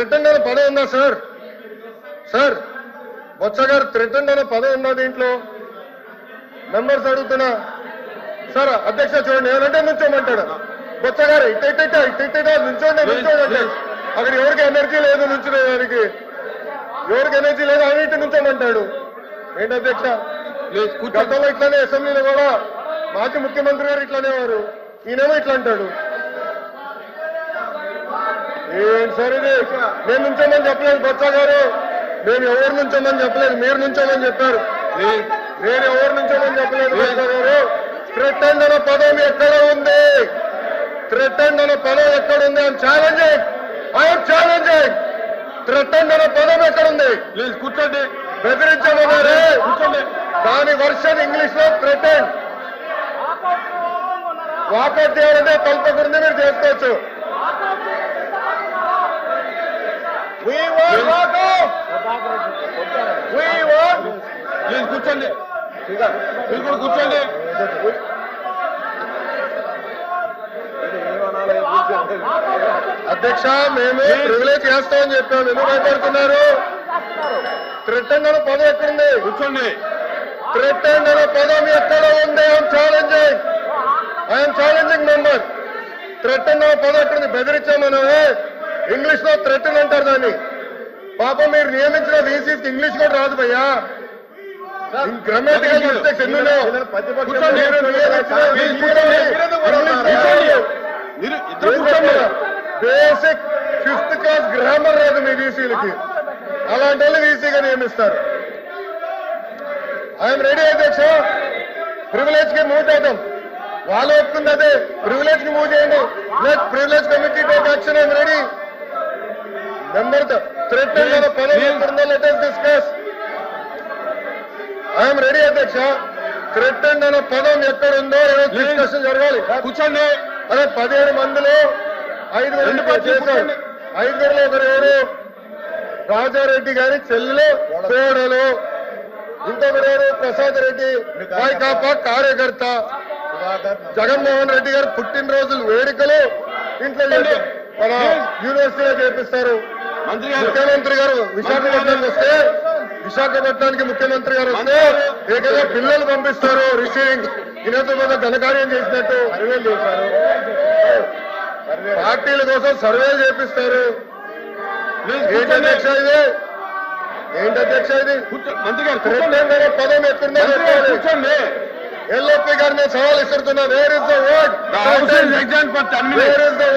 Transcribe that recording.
అనే పదం ఉందా సార్? సార్ బొత్స గారు అనే పదం ఉందా దీంట్లో? మెంబర్స్ అడుగుతున్నా. సార్ అధ్యక్ష చూడండి ఏమంటే నుంచోమంటాడు. బొత్స గారు ఇట్ట ఇట్ట ఇట్ట ఇట్ట ఇట్ట ఇట్ట నుంచోండి నుంచోండి అక్కడ ఎవరికి ఎనర్జీ లేదు నుంచునేదానికి ఎవరికి ఎనర్జీ లేదు అని ఇటు నుంచోమంటాడు. ఏంటి అధ్యక్ష? గతంలో ఇట్లానే అసెంబ్లీలో కూడా మాజీ ముఖ్యమంత్రి గారు ఇట్లానే వారు. ఈయనేమో ఇట్లా అంటాడు. ఏం సార్ ఇది నేను నుంచోమని చెప్పలేదు బొత్స గారు. మేము ఎవరు నుంచోమని చెప్పలేదు మీరు నుంచోమని చెప్పారు. నేను ఎవరు నుంచోమని చెప్పలేదు బొత్స గారు. థ్రెటెండ్ అనే పదం ఎక్కడ ఉంది? థ్రెటెండ్ అనే పదం ఎక్కడ ఉంది? అని ఛాలెంజింగ్ ఐఎమ్ ఛాలెంజింగ్ థ్రెటెండ్ అనే పదం ఎక్కడ ఉంది? ప్లీజ్ కూర్చోండి. బెదిరించమన్నారే కూర్చోండి. దాని వర్షన్ ఇంగ్లీష్లో థ్రెటెండ్ వాకౌట్ చేయాలంటే కల్పకూడదు మీరు చేసుకోవచ్చు. ప్లీజ్ కూర్చోండి. మీరు కూడా కూర్చోండి. అధ్యక్ష మేము ప్రివిలేజ్ చేస్తామని చెప్పాము ఎందుకు భయపడుతున్నారు? అనే పదం ఎక్కడుంది? కూర్చోండి. అనే పదం ఎక్కడ ఉంది? I'm challenging I'm challenging member అనే పదం ఎక్కడుంది? బెదిరించామనమే ఇంగ్లీష్లో థ్రెటన్ అంటారు దాన్ని. పాపం మీరు నియమించిన వీసీకి ఇంగ్లీష్ కూడా రాదు భయ్యా. గ్రామటికల్ మిస్టేక్స్ ఎన్నో కూర్చోండి. కూర్చోండి. బేసిక్ ఫిఫ్త్ క్లాస్ గ్రామర్ రాదు మీ వీసీలకి. అలాంటి వాళ్ళు వీసీగా నియమిస్తారు. ఐఎమ్ రెడీ అధ్యక్ష. ప్రివిలేజ్కి మూవ్ చేద్దాం. వాళ్ళు ఒప్పుకుంది అదే. ప్రివిలేజ్కి మూవ్ చేయండి. Let privilege committee take action. I'm ready. Threat పదవి ఎక్కడుందో లెట్ us రెడీ అధ్యక్ష థ్రెట్ అనే పదం ఎక్కడుందో డిస్కషన్ జరగాలి. కూర్చోండి. అదే పదిహేడు మందిలో పార్టీలు చేశారు. ఐదుగురులో ఒకరు ఎవరు రాజారెడ్డి గారి చెల్లెలు కోడలు ఇంకొకరు ఎవరు? ప్రసాద్ రెడ్డి వైకాపా కార్యకర్త. జగన్మోహన్ రెడ్డి గారు పుట్టినరోజులు వేడుకలు. ఇంట్లో యూనివర్సిటీలో చేపిస్తారు. ముఖ్యమంత్రి గారు విశాఖపట్నానికి వస్తే విశాఖపట్నానికి ముఖ్యమంత్రి గారు వస్తే ఏకంగా పిల్లలు పంపిస్తారు రిసీవింగ్ ఈయనతో మీద ఘనకార్యం చేసినట్టు సర్వేలు చేశారు. పార్టీల కోసం సర్వేలు చేపిస్తారు. ఏంటి అధ్యక్ష ఇది? ఏంటి అధ్యక్ష ఇది? మంత్రి గారు పదం చెప్పాలి. కూర్చోండి. ఎల్ఓపి గారిని సవాల్ ఇస్తున్నా where is the word The